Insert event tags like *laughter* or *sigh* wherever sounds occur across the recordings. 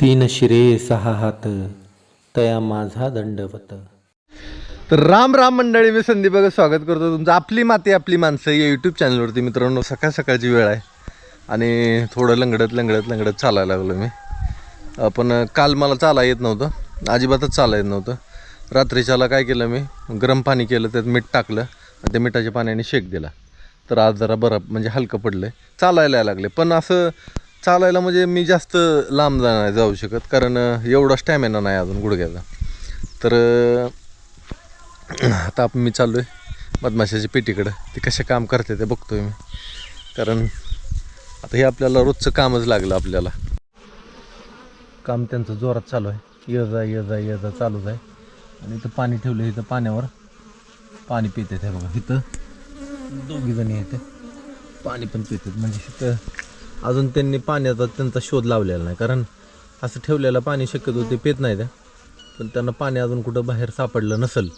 तीन शिरे सहा हात तया माझा दंडवत. तर राम राम मंडळी मी संदीप बघा स्वागत करतो तुमचं आपली माती आपली माणसं या यूट्यूब चॅनलवरती मित्रांनो सकाळ सकाळची वेळ आहे आणि थोडं लंगडत लंगडत लंगडत चालायला लागलो मी. पण काल मला चाला येत नव्हतं अजिबातच चाला येत नव्हतं. रात्रीच्याला काय केलं मी गरम पाणी केलं त्यात मीठ टाकलं आणि त्या मिठाच्या पाण्याने शेक दिला. तर आज जरा बरं म्हणजे हलकं पडलं आहे चालायला लागले. पण असं चालायला म्हणजे मी जास्त लांब जाणार जाऊ शकत. कारण एवढा स्टॅमिना नाही अजून गुडघ्याचा. तर आता आपण मी चाललो आहे मधमाशाच्या पेटीकडं. ते कसे काम करते ते बघतोय मी. कारण आता हे आपल्याला रोजचं कामच लागलं आपल्याला. काम त्यांचं जोरात चालू आहे. ये जा ये जा ये जा चालूच आहे. आणि इथं पाणी ठेवलं इथं पाण्यावर. पाणी पिते हे बघा इथं. दोघीजणी आहेत. पाणी पण पितात म्हणजे इथं अजून त्यांनी पाण्याचा त्यांचा शोध लावलेला नाही. कारण असं ठेवलेलं पाणी शक्यतो ते पित नाही त्या पण त्यांना पाणी अजून कुठं बाहेर सापडलं नसेल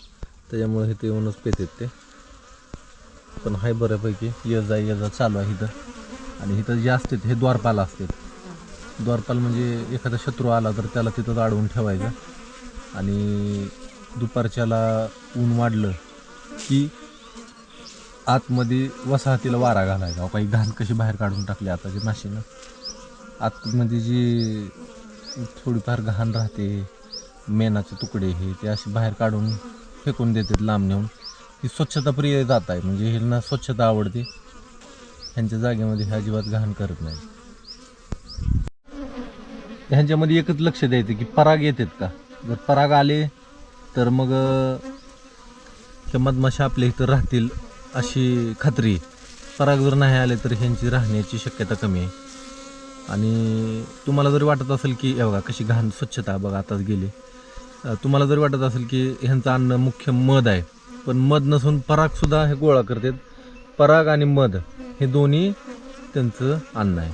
त्याच्यामुळे हे ते येऊनच पेतेत ते. पण हाय बऱ्यापैकी ये जा ये जा चालू आहे इथं. आणि इथं जे असतात हे द्वारपाल असतात. द्वारपाल म्हणजे एखादा शत्रू आला तर त्याला तिथंच अडवून ठेवायचं. आणि दुपारच्याला ऊन वाढलं की आतमध्ये वसाहतीला वारा घालायचा. काही घाण कशी बाहेर काढून टाकली आताची माशीनं आतमध्ये जी थोडीफार घाण राहते मेणाचे तुकडे हे ते असे बाहेर काढून फेकून देतात लांब नेऊन. ही स्वच्छता प्रिय जात आहे. म्हणजे ह्यांना स्वच्छता आवडते. ह्यांच्या जागेमध्ये हे अजिबात घाण करत नाही. ह्यांच्यामध्ये एकच लक्ष द्यायचं की पराग येतात का? जर पराग आले तर मग हे मधमाशा आपल्या इथं राहतील. अशी खात्री पराग जर नाही आले तर ह्यांची राहण्याची शक्यता कमी आहे. आणि तुम्हाला जरी वाटत असेल की हे बघा कशी घाण स्वच्छता बघा आताच गेली. तुम्हाला जरी वाटत असेल की ह्यांचं अन्न मुख्य मध आहे. पण मध नसून परागसुद्धा हे गोळा करतात. पराग आणि मध हे दोन्ही त्यांचं अन्न आहे.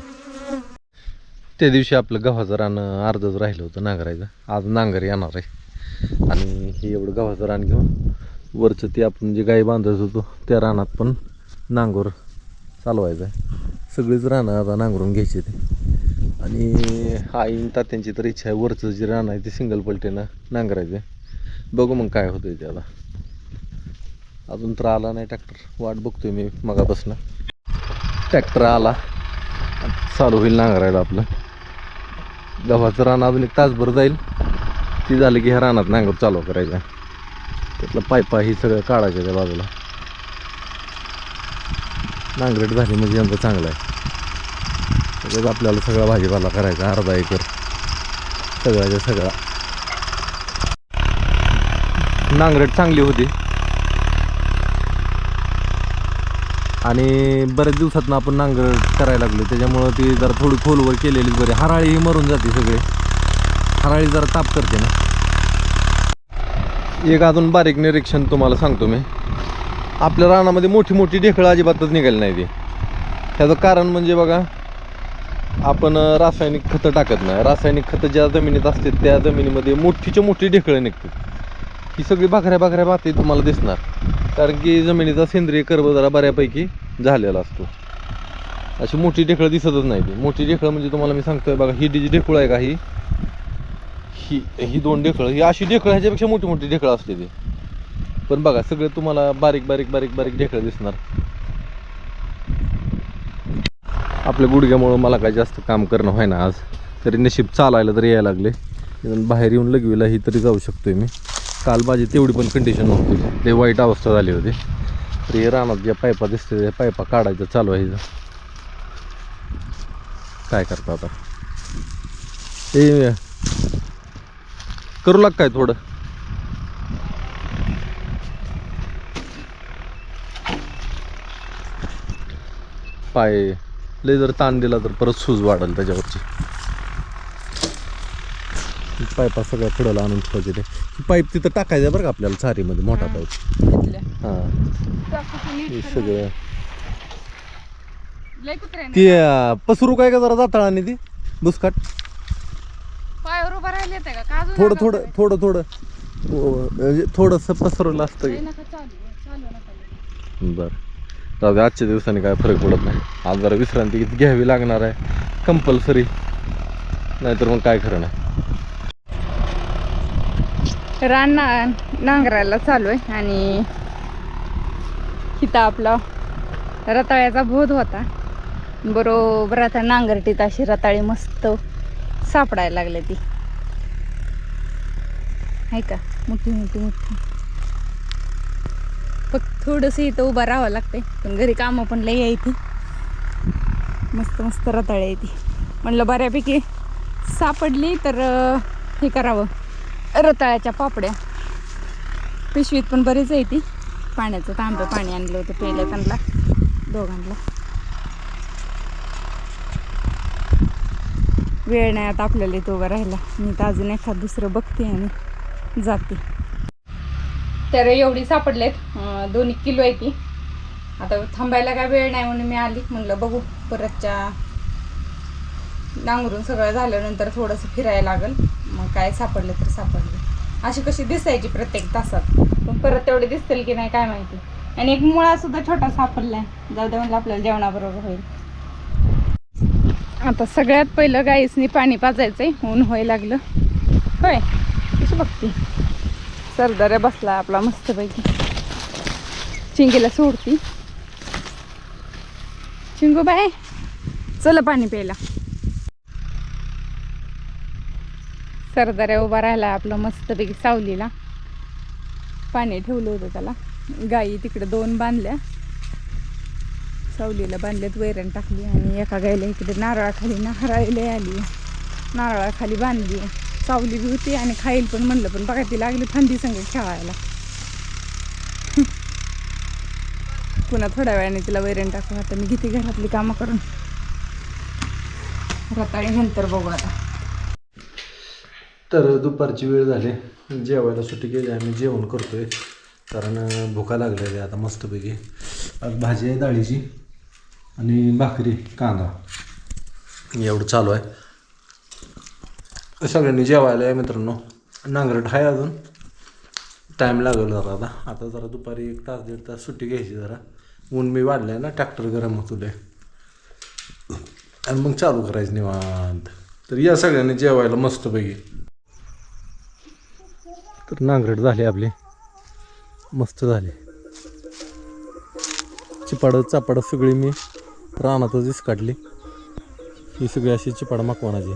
त्या दिवशी आपलं गव्हाचं रान अर्धच राहिलं होतं नांगरायचं. आज नांगर येणार आहे. आणि हे एवढं गव्हाचं रान घेऊन वरचं ते आपण जे गाई बांधत होतो त्या रानात पण नांगोर चालवायचं आहे. सगळीच रानं आता नांगरून घ्यायची ते आणि आई तात्यांची तर इच्छा आहे वरचं जे रान आहे ते सिंगल पलटेनं नांगरायचं आहे. बघू मग काय होतं ते आता. अजून तर आला नाही ट्रॅक्टर. वाट बघतोय मी मगापासून. ट्रॅक्टर आला. चालू होईल नांगरायला आपलं. गव्हाचं रान अजून एक तासभर जाईल. ती झाली की ह्या रानात नांगर चालू करायचं त्यातलं पायपा ही सगळं काढायचं त्या बाजूला. नांगरट झाली म्हणजे यंदा चांगलं आहे. त्याच्यात आपल्याला सगळा भाजीपाला करायचा अर्धा एकर. सगळ्याच्या सगळा. नांगरट चांगली होती. आणि बऱ्याच दिवसातनं आपण नांगरट करायला लागलो. त्याच्यामुळं ती जरा थोडी खोलवर केलेली बरी. हराळी ही मरून जाते सगळे. हराळी जरा ताप करते ना. एक अजून बारीक निरीक्षण तुम्हाला सांगतो मी. आपल्या रानामध्ये मोठी मोठी ढेकळं अजिबातच निघाली नाही ती. ह्याचं कारण म्हणजे बघा आपण रासायनिक खतं टाकत नाही. रासायनिक खतं ज्या जमिनीत असते त्या जमिनीमध्ये मोठीच्या मोठी ढेकळं निघतात. ही सगळी भाकऱ्या भाकऱ्या बाती तुम्हाला दिसणार. कारण की जमिनीचा सेंद्रिय कर्ब जरा बऱ्यापैकी झालेला असतो. अशी मोठी ढेकळं दिसतच नाही ती. मोठी ढेकळं म्हणजे तुम्हाला मी सांगतोय बघा ही जी ढेकूळ आहे का ही? ही ही दोन ढेकळं ही अशी ढेकळं ह्याच्यापेक्षा मोठी मोठी ढेकळं असते ती. पण बघा सगळं तुम्हाला बारीक बारीक बारीक बारीक ढेकळं दिसणार. आपल्या गुडघ्यामुळं मला काय जास्त काम करणं व्हाय ना आज. तरी नशीब चालायला तरी यायला लागले. बाहेर येऊन लगवीला ही तरी जाऊ शकतोय मी. काल माझी तेवढी पण कंडिशन नव्हती. ते वाईट अवस्था झाली होती. तर हे रानात ज्या पायपा दिसते त्या पायपा काढायचं चालू आहे काय करता आता? ते करू लाग काय थोडं. पाय लय जर ताण दिला तर परत सूज वाढेल त्याच्यावरची. पायपा सगळ्या पुढं आणून ठेवायचे ते पाईप तिथं टाकायचं बरं का आपल्याला चारीमध्ये मोठा पाईप. हां. सगळं. ती पसरू काय का जरा जाताळाने ती? बुसकाट? पायावर उभा राहिले ते का? का अजून थोडं थोडं? थोडं थोडं. हो, म्हणजे थोडंसं पसरवलं असतं नका चालू चालू नका. बरं. जाऊ दे आजच्या दिवसाने काय फरक पडत नाही. आज जरा विश्रांती घ्यावी लागणार आहे. कंपल्सरी. नाहीतर मग काय खरं नाही. रान ना नांगरायला चालू आहे आणि इथं आपला रताळ्याचा बोध होता. बरोबर आता नांगरटीत अशी रताळी मस्त सापडायला लागले ती. आहे का? मोठी मोठी मोठी. फक्त थोडंसं इथं उभं राहावं लागतंय. पण घरी कामं पण लई आहे ती. मस्त मस्त रताळे आहे ती. म्हणलं बऱ्यापैकी सापडली तर हे करावं. रताळ्याच्या पापड्या. पिशवीत पण बरीच आहे ती. पाण्याचं तांबं पाणी आणलं होतं पहिलं त्यांना दोघांना. वेळ नाही आता आपल्याला इथं उभं राहिला मी तर अजून एखाद दुसरं बघते आणि जाते. तर एवढी सापडलेत. दोन एक किलो आहे ती. आता थांबायला काय वेळ नाही म्हणून मी आली. म्हणलं बघू परतच्या नांगरून सगळं झाल्यानंतर थोडंसं फिरायला लागल. मग काय सापडलं तर सापडलं. अशी कशी दिसायची प्रत्येक तासात. पण परत तेवढे दिसतील की नाही काय माहिती. आणि एक मुळा सुद्धा छोटा आहे जाऊ दे म्हणलं आपल्याला जेवणाबरोबर होईल. आता सगळ्यात पहिलं गाईसनी पाणी पाजायचंय ऊन व्हायला लागलं. होय कशी बघते सरदाऱ्या बसला आपला मस्तपैकी. चिंगीला सोडती. चिंगू बाय चल पाणी प्यायला. सरदाऱ्या उभा राहिला आपलं मस्तपैकी सावलीला. पाणी ठेवलं होतं त्याला. गाई तिकडे दोन बांधल्या. सावलीला बांधल्यात वैरण टाकली आणि एका गायला इकडे नारळाखाली नारळाला आली. नारळाखाली बांधली. सावली बी होती आणि खाईल पण म्हणलं पण बघा ती लागली थंडी संग खेळायला. *laughs* पुन्हा थोड्या वेळाने तिला वैरण टाकू आता मी घेते घरातली कामं करून. रताळी नंतर बघू आता. तर दुपारची वेळ झाली. जेवायला सुट्टी केली आम्ही जेवण करतोय. कारण भुका लागलेली आहे आता मस्तपैकी. आज भाजी आहे डाळीची. आणि भाकरी कांदा. एवढं चालू आहे. सगळ्यांनी जेवायला आहे मित्रांनो. नांगरट आहे अजून. टाईम लागेल जरा आता. आता जरा दुपारी एक तास दीड तास सुट्टी घ्यायची जरा. ऊन मी वाढलं आहे ना ट्रॅक्टर गरम होतोय. आणि मग चालू करायचं निवांत. तर या सगळ्यांनी जेवायला मस्तपैकी. तर नांगरट झाली आपली. मस्त झाली. चिपाडं चापाडं सगळी मी रानातच काढली. ही सगळी अशी चिपाड माकवानाची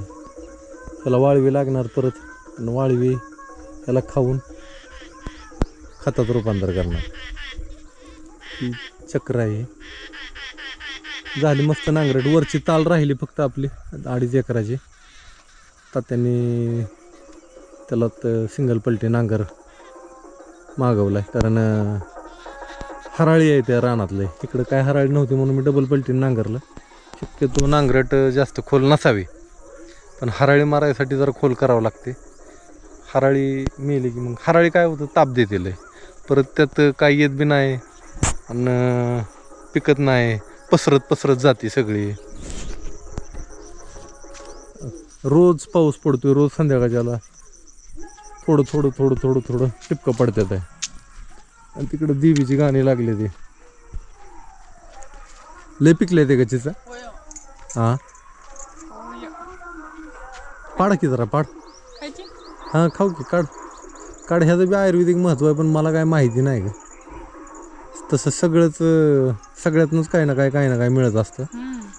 त्याला वाळवी लागणार परत आणि वाळवी त्याला खाऊन खतात रूपांतर करणार. ही चक्र आहे. झाली मस्त नांगरट. वरची ताल राहिली फक्त आपली. अडीच एकराची. तात्यांनी त्याला सिंगल पलटी नांगर मागवलाय. कारण हराळी आहे त्या रानातले. इकडं काय हराळी नव्हती म्हणून मी डबल पलटी नांगरलं. शक्यतो नांगरट जास्त खोल नसावी. पण हराळी मारायसाठी जरा खोल करावं लागते. हराळी मेली की मग हराळी काय होतं ताप देते लय. परत त्यात काय येत बी नाही आणि पिकत नाही. पसरत पसरत जाते सगळी. रोज पाऊस पडतोय रोज संध्याकाळच्याला. थोडं थोडं थोडं थोडं थोडं टिपकं पडतात आहे. आणि तिकडं देवीची गाणी लागले ते. लय पिकले ते गचीचं हां? पाडा की जरा पाड. हां खाऊ की काढ. काढ ह्याचं बी आयुर्वेदिक महत्त्व आहे पण मला काय माहिती नाही का तसं सगळंच सगळ्यातनंच काही ना काय काही ना काय मिळत असतं.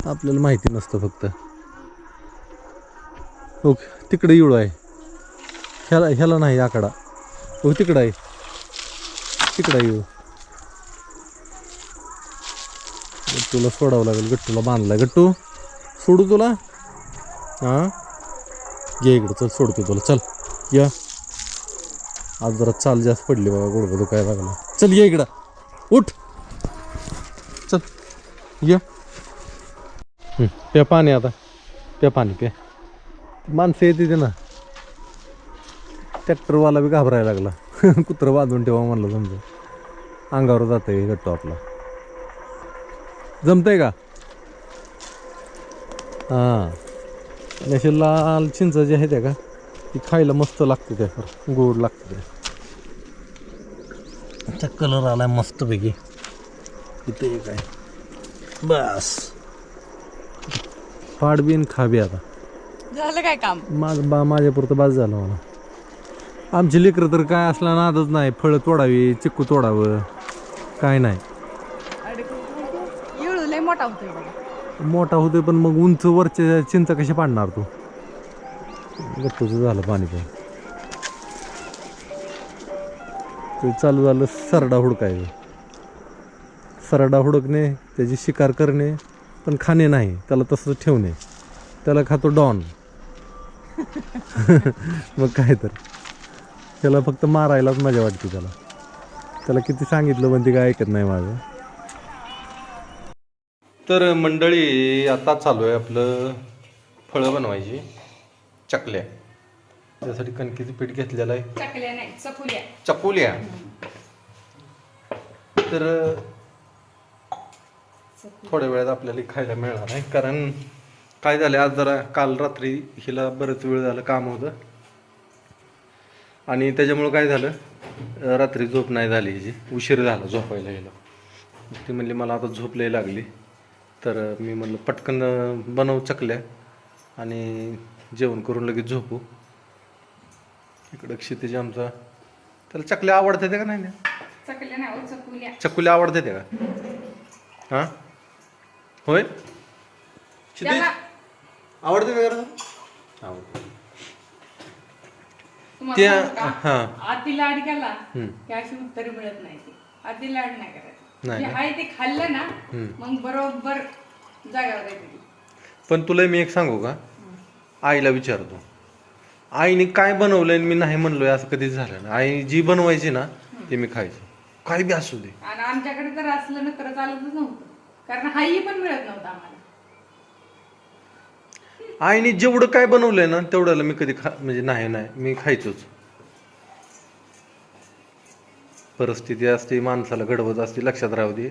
आपल्याला माहिती नसतं फक्त. ओके तिकडे इळू आहे. ह्याला ह्याला नाही आकडा. हो तिकडं आहे. तिकडं येऊ तुला सोडावं लागेल गट्टूला बांधलाय. गट्टू सोडू तुला? हां? ये इकडं चल सोडतो तुला. चल या. आज जरा चाल जास्त पडली बाबा गोडगं दुखायला लागला. चल ये इकडं. उठ. चल ये. प्या पाणी आता. प्या पाणी प्या. माणसं येते ते ना. ट्रॅक्टरवाला बी घाबरायला लागला. *laughs* कुत्रं बांधून ठेवा म्हणलं समजा. अंगावर जातं गट्टो आपला. जमतंय का? हां. आणि असे लाल चिंच जे आहे त्या का ती खायला मस्त लागते त्या. खरं गोड लागते त्या. कलर आलाय मस्तपैकी. इथे एक आहे. बस. फाड बीन खा बी आता. झालं काय काम? माझं बा माझ्यापुरतं बाज झालं मला. आमची लेकरं तर काय असला नादच नाही. फळं तोडावी चिक्कू तोडावं. काय नाही. येळू लय मोठा होतोय बघा. मोठा होतोय पण मग उंच वरच्या चिंचा कशी पाडणार तू? गप्पूचं झालं पाणी पण. ते चालू झालं सरडा हुडकायचं. सरडा हुडकणे त्याची शिकार करणे पण खाणे नाही त्याला तसं ठेवणे. त्याला खातो डॉन. *laughs* मग काय तर. त्याला फक्त मारायलाच मजा वाटते त्याला. त्याला किती सांगितलं पण ते काय ऐकत नाही माझं. तर मंडळी आता चालू आहे आपलं फळं बनवायची चकल्या. त्यासाठी कणकीचं पीठ घेतलेलं आहे. चकल्या नाही चकुल्या चकोल्या तर थोड्या वेळात आपल्याला खायला मिळणार आहे. कारण काय झालं आज जरा काल रात्री हिला बरंच वेळ झालं काम होतं. आणि त्याच्यामुळं काय झालं? रात्री झोप नाही झाली हिची. उशीर झाला झोपायला हिला ती म्हणली मला आता झोप लय लागली. तर मी म्हणलं पटकन बनव चकल्या आणि जेवण करून लगेच झोपू. इकडं क्षितिज आमचा त्याला चकल्या आवडते का नाही ना चकल्या आवडते ते का? हां? होय? क्षितिज? आवडते का? आवडते त्या? हां. आधी लाड केला. की अशी उत्तर मिळत नाही. ती आधी लाड नाही करायचं? आहे ते खाल्लं ना. मग बरोबर ती. पण तुला मी एक सांगू का? आईला विचारतो. आईने काय बनवलंय मी नाही म्हणलोय असं कधीच झालं ना आई जी बनवायची ना ते मी खायचं. काही बी असू दे. आणि आमच्याकडे तर असलं ना खरं चालतच नव्हतं. कारण हाही पण मिळत नव्हतं आम्हाला. आईने जेवढं काय बनवलंय ना तेवढ्याला मी कधी खा म्हणजे नाही नाही मी खायचोच. परिस्थिती असते माणसाला घडवत असते लक्षात राहू दे.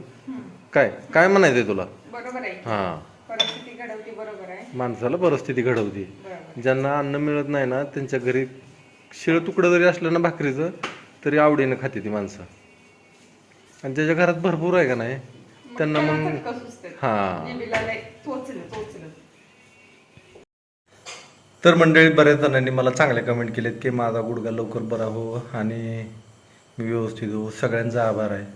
काय काय म्हणायचंय तुला? बरोबर आहे. हां. परिस्थिती घडवते बरोबर आहे. माणसाला परिस्थिती घडवते. ज्यांना अन्न मिळत नाही ना त्यांच्या घरी शिळ तुकडं जरी असलं ना भाकरीचं तरी आवडीनं खाते ती माणसं. आणि ज्याच्या घरात भरपूर आहे का नाही त्यांना मग. हां. तर मंडळी बऱ्याच जणांनी मला चांगले कमेंट केलेत की माझा गुडघा लवकर बरा हो आणि मी व्यवस्थित हो. सगळ्यांचा आभार आहे.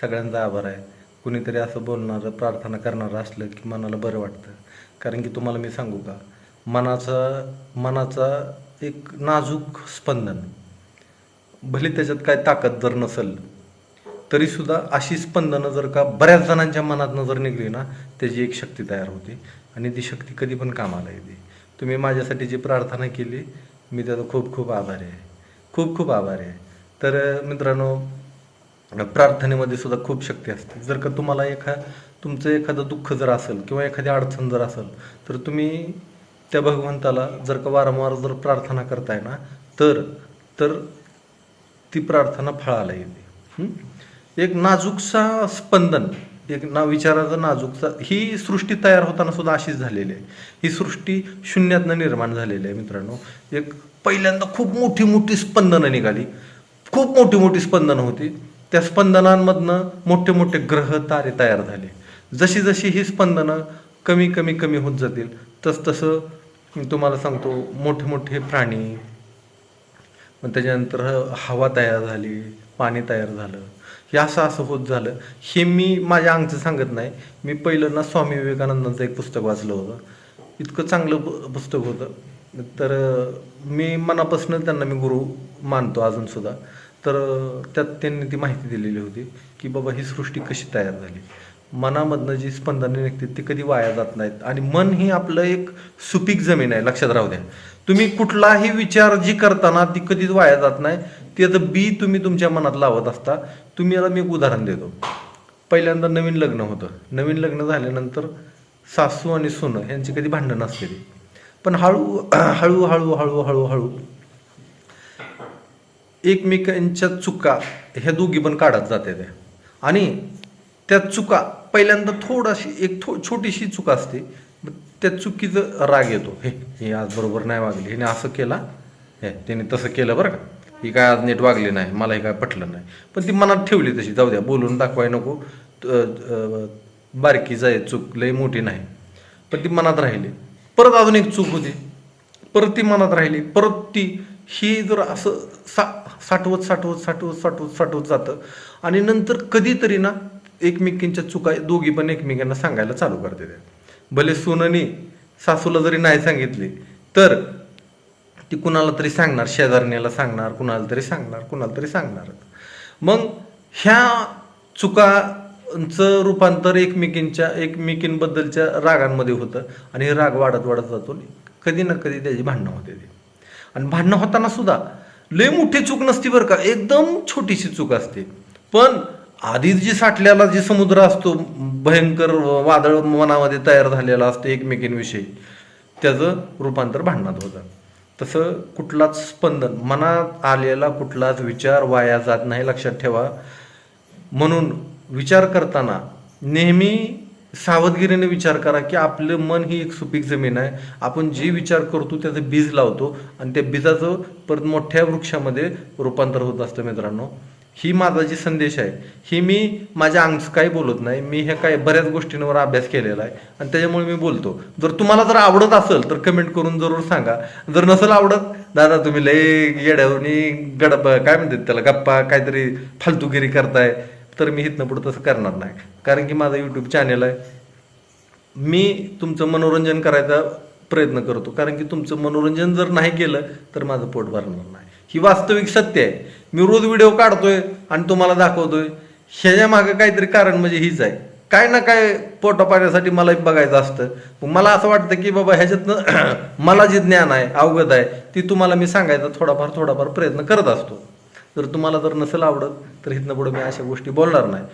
सगळ्यांचा आभार आहे. कुणीतरी असं बोलणारं प्रार्थना करणारं असलं की मनाला बरं वाटतं. कारण की तुम्हाला मी सांगू का? मनाचा मनाचा एक नाजूक स्पंदन. भले त्याच्यात काय ताकद जर नसेल तरीसुद्धा अशी स्पंदनं जर का बऱ्याच जणांच्या मनातनं जर निघली ना त्याची एक शक्ती तयार होते. आणि ती शक्ती कधी पण कामाला येते. तुम्ही माझ्यासाठी जी प्रार्थना केली मी त्याचा खूप खूप आभारी आहे. खूप खूप आभारी आहे. तर मित्रांनो प्रार्थनेमध्ये सुद्धा खूप शक्ती असते. जर का तुम्हाला एखा तुमचं एखादं दुःख जर असेल किंवा एखादी अडचण जर असेल तर तुम्ही त्या भगवंताला जर का वारंवार जर प्रार्थना करताय ना तर तर ती प्रार्थना फळाला येते. एक नाजूकसा स्पंदन एक ना विचाराचा नाजूकचा ही सृष्टी तयार होताना सुद्धा अशीच झालेली आहे. ही सृष्टी शून्यातनं निर्माण झालेली आहे मित्रांनो. एक पहिल्यांदा खूप मोठी मोठी स्पंदनं निघाली. खूप मोठी मोठी स्पंदनं होती. त्या स्पंदनांमधनं मोठे मोठे ग्रह तारे तयार झाले. जशी जशी ही स्पंदनं कमी कमी कमी होत जातील तस तसं तुम्हाला सांगतो मोठे मोठे प्राणी मग त्याच्यानंतर हवा तयार झाली पाणी तयार झालं. हे असं असं होत झालं. हे मी माझ्या अंगचं सांगत नाही. मी पहिलं ना स्वामी विवेकानंदांचं एक पुस्तक वाचलं होतं. इतकं चांगलं पुस्तक होतं. तर मी मनापासून त्यांना मी गुरु मानतो अजूनसुद्धा तर त्यात त्यांनी ती माहिती दिलेली होती की बाबा ही सृष्टी कशी तयार झाली. मनामधनं जी स्पंदने निघते ती कधी वाया जात नाहीत. आणि मन ही आपलं एक सुपीक जमीन आहे लक्षात राहू द्या. तुम्ही कुठलाही विचार जी करताना ती कधीच वाया जात नाही. त्याचं बी तुम्ही तुमच्या मनात लावत असता तुम्ही याला मी एक उदाहरण देतो. पहिल्यांदा नवीन लग्न होतं. नवीन लग्न झाल्यानंतर सासू आणि सुनं यांची कधी भांडणं नसते ती पण हळू हळू हळू हळू हळू हळू एकमेकांच्या चुका ह्या दोघी पण काढत जाते त्या. आणि त्या चुका पहिल्यांदा थोडाशी एक थो छोटीशी चुका असते. त्या चुकीचं राग येतो. हे हे आज बरोबर नाही वागली. हिने असं केला. हे त्याने तसं केलं बरं का? ही काय आज नीट वागली नाही मला हे काय पटलं नाही. पण ती मनात ठेवली तशी जाऊ द्या बोलून दाखवाय नको. त- बारकीच आहे चूक लई मोठी नाही. पण ती मनात राहिली. परत अजून एक चूक होती. परत ती मनात राहिली. परत ती ही जर असं सा साठवत साठवत साठवत साठवत साठवत जातं. आणि नंतर कधीतरी ना एकमेकींच्या चुका दोघी पण एकमेकांना सांगायला चालू करते ते भले सुननी सासूला जरी नाही सांगितली तर ती कुणाला तरी सांगणार शेजारण्याला सांगणार कुणाला तरी सांगणार कुणाला तरी सांगणार. मग ह्या चुकांचं रूपांतर एकमेकींच्या एकमेकींबद्दलच्या रागांमध्ये होतं आणि राग वाढत वाढत जातो कधी ना कधी त्याची भांडणं होते ते. आणि भांडणं होताना सुद्धा लय मोठी चूक नसती बरं का एकदम छोटीशी चूक असते. पण आधीच जी साठलेला जे समुद्र असतो भयंकर वादळ मनामध्ये तयार झालेला असतो एकमेकींविषयी त्याचं रूपांतर भांडणात होतं. तसं कुठलाच स्पंदन मनात आलेला कुठलाच विचार वाया जात नाही लक्षात ठेवा. म्हणून विचार करताना नेहमी सावधगिरीने विचार करा की आपलं मन ही एक सुपीक जमीन आहे. आपण जे विचार करतो त्याचं बीज लावतो आणि त्या बीजाचं परत मोठ्या वृक्षामध्ये रूपांतर होत असतं मित्रांनो. ही माझा जी संदेश आहे ही मी माझ्या अंगच काही बोलत नाही मी ह्या काही बऱ्याच गोष्टींवर अभ्यास केलेला आहे आणि त्याच्यामुळे मी बोलतो. जर तुम्हाला जर आवडत असेल तर कमेंट करून जरूर सांगा. जर नसेल आवडत दादा तुम्ही लय येड्यावरून गडप काय म्हणतात त्याला गप्पा काहीतरी फालतूगिरी करताय तर मी इथनं पुढं तसं करणार नाही. कारण की माझं यूट्यूब चॅनल आहे. मी तुमचं मनोरंजन करायचा प्रयत्न करतो. कारण की तुमचं मनोरंजन जर नाही केलं तर माझं पोट भरणार नाही. ही वास्तविक सत्य आहे. मी रोज व्हिडिओ काढतोय आणि तुम्हाला दाखवतोय. ह्याच्या मागं काहीतरी कारण म्हणजे हीच आहे. काय ना काय पोटा पाण्यासाठी मला बघायचं असतं. मला असं वाटतं की बाबा ह्याच्यातनं *clears throat* मला जे ज्ञान आहे अवगत आहे ती तुम्हाला मी सांगायचा थोडाफार थोडाफार प्रयत्न करत असतो. जर तुम्हाला जर नसेल आवडत तर इथनं पुढे मी अशा गोष्टी बोलणार नाही.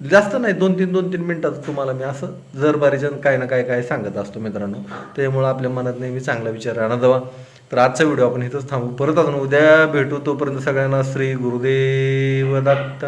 जास्त नाही दोन तीन दोन तीन मिनिटात तुम्हाला मी असं जर बारीजण काय ना काय काय सांगत असतो मित्रांनो. त्यामुळे आपल्या मनात नेहमी चांगला विचार राहणार. जावा तर आजचा व्हिडिओ आपण इथंच थांबू. परत अजून उद्या भेटू. तोपर्यंत सगळ्यांना श्री गुरुदेव दत्त.